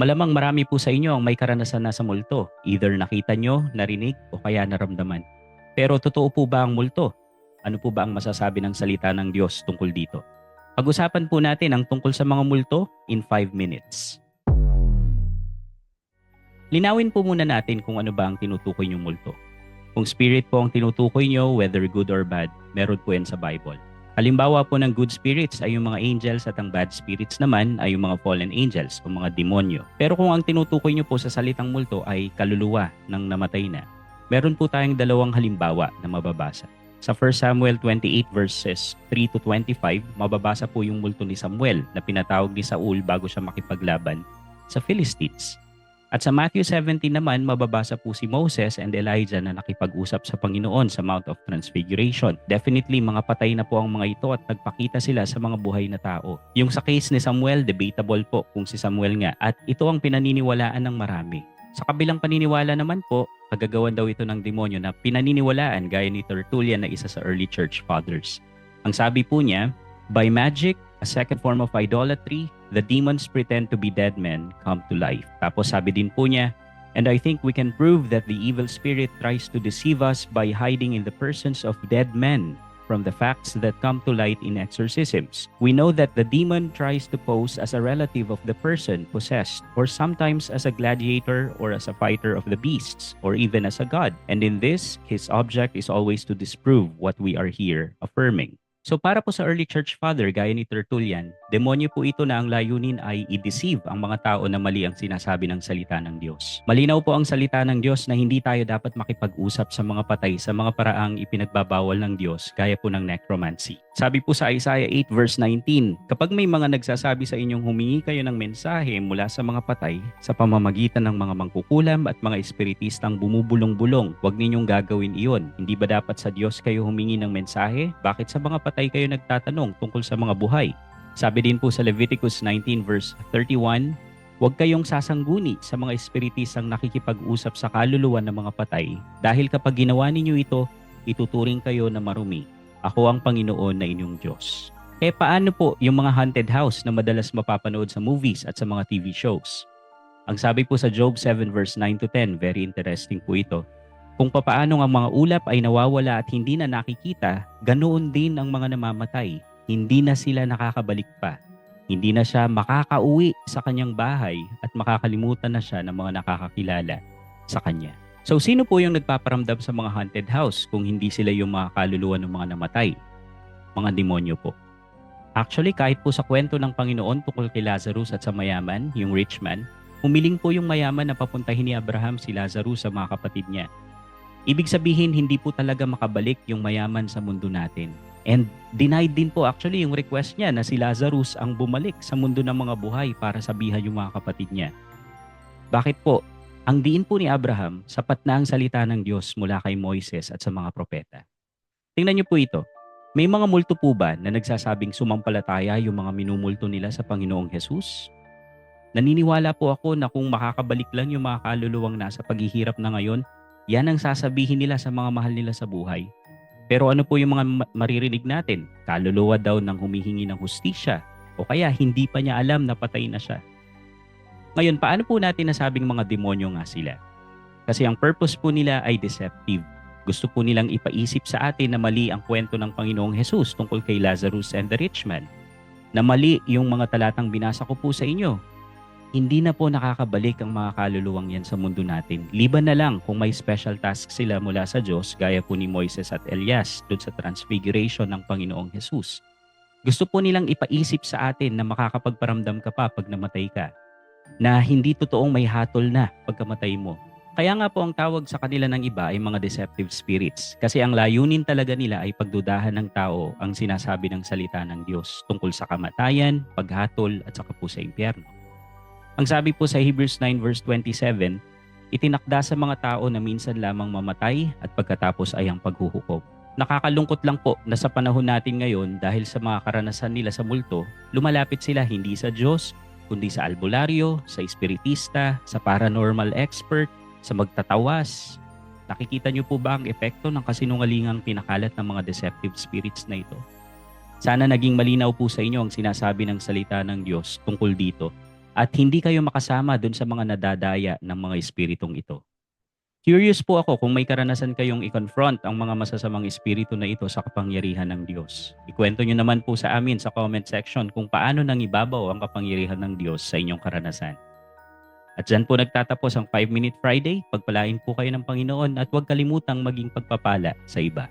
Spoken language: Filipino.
Malamang marami po sa inyo ang may karanasan na sa multo. Either nakita nyo, narinig, o kaya naramdaman. Pero totoo po ba ang multo? Ano po ba ang masasabi ng salita ng Diyos tungkol dito? Pag-usapan po natin ang tungkol sa mga multo in 5 minutes. Linawin po muna natin kung ano ba ang tinutukoy niyong multo. Kung spirit po ang tinutukoy nyo, whether good or bad, meron po yan sa Bible. Halimbawa po ng good spirits ay yung mga angels at ang bad spirits naman ay yung mga fallen angels o mga demonyo. Pero kung ang tinutukoy nyo po sa salitang multo ay kaluluwa ng namatay na, meron po tayong dalawang halimbawa na mababasa. Sa 1 Samuel 28 verses 3 to 25, mababasa po yung multo ni Samuel na pinatawag ni Saul bago siya makipaglaban sa Philistines. At sa Matthew 17 naman, mababasa po si Moses and Elijah na nakipag-usap sa Panginoon sa Mount of Transfiguration. Definitely, mga patay na po ang mga ito at nagpakita sila sa mga buhay na tao. Yung sa case ni Samuel, debatable po kung si Samuel nga. At ito ang pinaniniwalaan ng marami. Sa kabilang paniniwala naman po, kagagawan daw ito ng demonyo na pinaniniwalaan gaya ni Tertullian na isa sa early church fathers. Ang sabi po niya, By magic, a second form of idolatry, the demons pretend to be dead men come to life. Tapos sabi din po niya, And I think we can prove that the evil spirit tries to deceive us by hiding in the persons of dead men from the facts that come to light in exorcisms. We know that the demon tries to pose as a relative of the person possessed, or sometimes as a gladiator or as a fighter of the beasts, or even as a god. And in this, his object is always to disprove what we are here affirming. So para po sa early church father gaya ni Tertullian, demonyo po ito na ang layunin ay i-deceive ang mga tao na mali ang sinasabi ng salita ng Diyos. Malinaw po ang salita ng Diyos na hindi tayo dapat makipag-usap sa mga patay sa mga paraang ipinagbabawal ng Diyos gaya po ng necromancy. Sabi po sa Isaiah 8 verse 19, Kapag may mga nagsasabi sa inyong humingi kayo ng mensahe mula sa mga patay sa pamamagitan ng mga mangkukulam at mga espiritistang bumubulong-bulong, huwag ninyong gagawin iyon. Hindi ba dapat sa Diyos kayo humingi ng mensahe? Bakit sa mga patay kayo nagtatanong tungkol sa mga buhay? Sabi din po sa Leviticus 19 verse 31, Huwag kayong sasangguni sa mga espiritistang nakikipag-usap sa kaluluwa ng mga patay dahil kapag ginawa ninyo ito, ituturing kayo na marumi ako ang Panginoon na inyong Diyos. Eh paano po yung mga haunted house na madalas mapapanood sa movies at sa mga TV shows? Ang sabi po sa Job 7 verse 9 to 10, very interesting po ito. Kung papaano ang mga ulap ay nawawala at hindi na nakikita, ganoon din ang mga namamatay. Hindi na sila nakakabalik pa. Hindi na siya makakauwi sa kanyang bahay at makakalimutan na siya ng mga nakakakilala sa kanya. So sino po yung nagpaparamdam sa mga haunted house kung hindi sila yung mga kaluluwa ng mga namatay? Mga demonyo po. Actually, kahit po sa kwento ng Panginoon tungkol kay Lazarus at sa mayaman, yung rich man, humiling po yung mayaman na papuntahin ni Abraham si Lazarus sa mga kapatid niya. Ibig sabihin, hindi po talaga makabalik yung mayaman sa mundo natin. And denied din po actually yung request niya na si Lazarus ang bumalik sa mundo ng mga buhay para sabihan yung mga kapatid niya. Bakit po? Ang diin po ni Abraham, sapat na ang salita ng Diyos mula kay Moises at sa mga propeta. Tingnan niyo po ito. May mga multo po ba na nagsasabing sumampalataya yung mga minumulto nila sa Panginoong Hesus? Naniniwala po ako na kung makakabalik lang yung mga kaluluwang nasa paghihirap na ngayon, yan ang sasabihin nila sa mga mahal nila sa buhay. Pero ano po yung mga maririnig natin? Kaluluwa daw ng humihingi ng hustisya o kaya hindi pa niya alam na patay na siya. Ngayon, paano po natin nasabing mga demonyo nga sila? Kasi ang purpose po nila ay deceptive. Gusto po nilang ipaisip sa atin na mali ang kwento ng Panginoong Jesus tungkol kay Lazarus and the rich man. Na mali yung mga talatang binasa ko po sa inyo. Hindi na po nakakabalik ang mga kaluluwang yan sa mundo natin. Liban na lang kung may special task sila mula sa Diyos gaya po ni Moises at Elias doon sa transfiguration ng Panginoong Jesus. Gusto po nilang ipaisip sa atin na makakapagparamdam ka pa pag namatay ka na hindi totoong may hatol na pagkamatay mo. Kaya nga po ang tawag sa kanila ng iba ay mga deceptive spirits kasi ang layunin talaga nila ay pagdudahan ng tao ang sinasabi ng salita ng Diyos tungkol sa kamatayan, paghatol at saka po sa impyerno. Ang sabi po sa Hebrews 9 verse 27, itinakda sa mga tao na minsan lamang mamatay at pagkatapos ay ang paghuhukom. Nakakalungkot lang po na sa panahon natin ngayon dahil sa mga karanasan nila sa multo, lumalapit sila hindi sa Diyos kundi sa albularyo, sa espiritista, sa paranormal expert, sa magtatawas. Nakikita niyo po ba ang epekto ng kasinungalingang pinakalat ng mga deceptive spirits na ito? Sana naging malinaw po sa inyo ang sinasabi ng salita ng Diyos tungkol dito at hindi kayo makasama dun sa mga nadadaya ng mga espiritong ito. Curious po ako kung may karanasan kayong i-confront ang mga masasamang espiritu na ito sa kapangyarihan ng Diyos. Ikwento nyo naman po sa amin sa comment section kung paano nang ibabaw ang kapangyarihan ng Diyos sa inyong karanasan. At dyan po nagtatapos ang 5 Minute Friday. Pagpalain po kayo ng Panginoon at huwag kalimutang maging pagpapala sa iba.